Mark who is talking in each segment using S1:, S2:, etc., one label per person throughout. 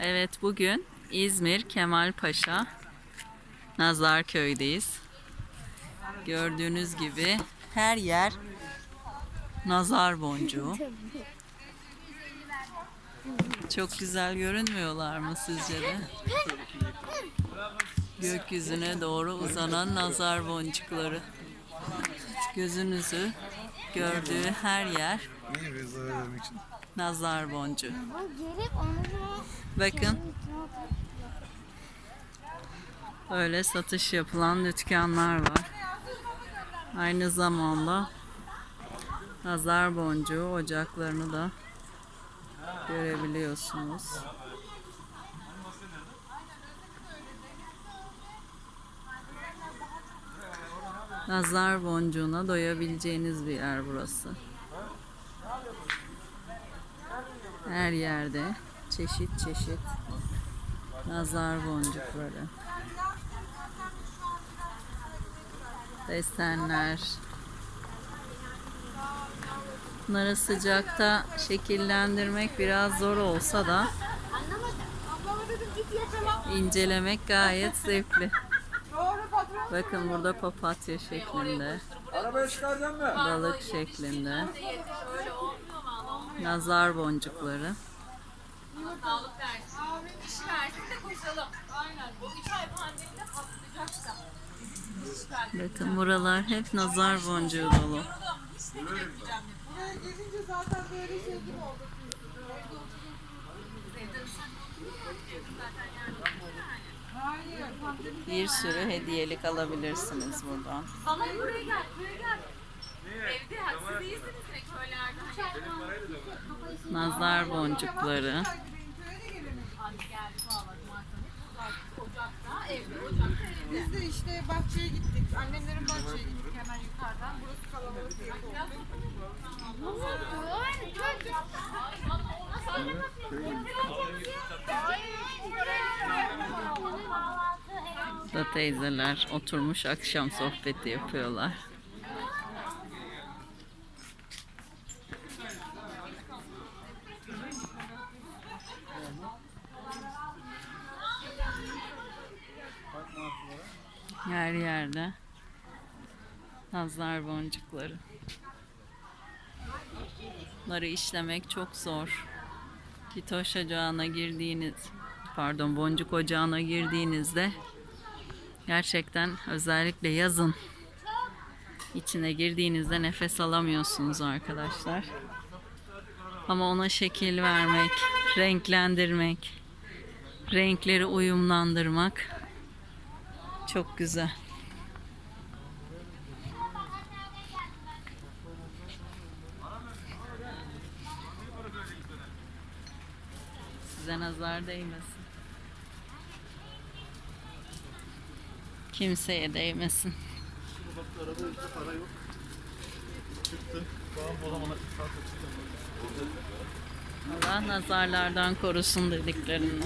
S1: Evet bugün İzmir Kemalpaşa Nazarköy'deyiz. Gördüğünüz gibi her yer nazar boncuğu. Çok güzel görünmüyorlar mı sizce de? Gökyüzüne doğru uzanan nazar boncukları. Gözünüzü gördüğü her yer Nazar boncuğu. Bakın Öyle satış yapılan dükkanlar var. Aynı zamanda nazar boncuğu ocaklarını da görebiliyorsunuz. Nazar boncuğuna doyabileceğiniz bir yer burası. Her yerde çeşit çeşit nazar boncukları. Desenler. Bunları sıcakta şekillendirmek biraz zor olsa da incelemek gayet zevkli. Bakın burada papatya şeklinde, balık şeklinde, nazar boncukları.
S2: Sağlık versin. Abi işi versin de koşalım. Aynen. Bu üç ay pandemide patlayacak da.
S1: Bakın buralar hep nazar boncuğu dolu.
S3: Buraya gelince zaten böyle şey gibi oldu. Hayır. Pandemi
S1: Bir sürü hediyelik alabilirsiniz buradan.
S2: Sana buraya gel. Buraya gel. Evde siz iyisiniz de köylerde.
S1: Nazar boncukları.
S3: Biz de işte bahçeye gittik. Annemlerin bahçeye gittik hemen yukarıdan. Burası kalabalık değil.
S1: Da teyzeler oturmuş akşam sohbeti yapıyorlar. Her yerde nazar boncukları. Bunları işlemek çok zor. Bir taş ocağına girdiğiniz, pardon boncuk ocağına girdiğinizde Gerçekten özellikle yazın içine girdiğinizde nefes alamıyorsunuz arkadaşlar. Ama ona şekil vermek, renklendirmek, renkleri uyumlandırmak çok güzel. Size nazar değmesin. Kimseye değmesin. Allah nazarlardan korusun dediklerini.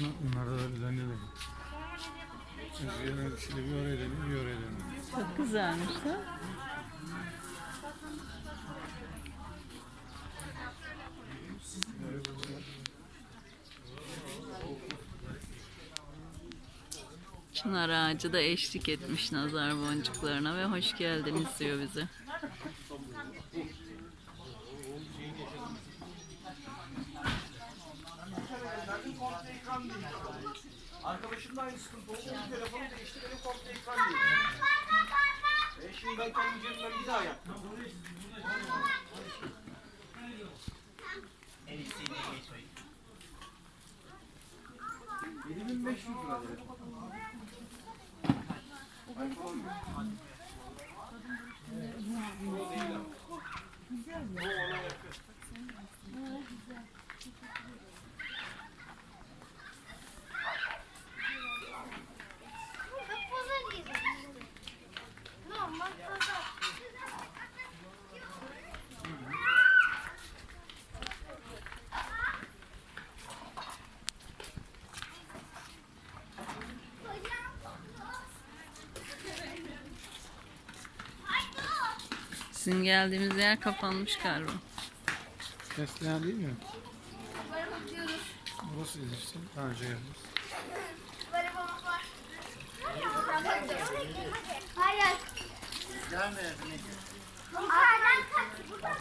S4: Bunlar da öyle deniyor. Yine şimdi bir dönüyor, bir dönüyor.
S1: Çok güzelmiş de. Çınar ağacı da eşlik etmiş nazar boncuklarına ve hoş geldiniz diyor bize.
S5: Arkadaşımda aynı sıkıntı oldu. Bir telefonu değişti benim komple ekran değil. E şimdi ben kendi cebimden bir daha yaptım. En iyisi yine geçmeyin. 7500 lira dedim.
S3: Normal pazar.
S1: Bizim geldiğimiz yer kapanmış galiba.
S4: Fesleğen değil mi? Burası işte. Daha önce geldik.
S6: Böyle balık var. Hayır. Yukarıdan kaç. Burada.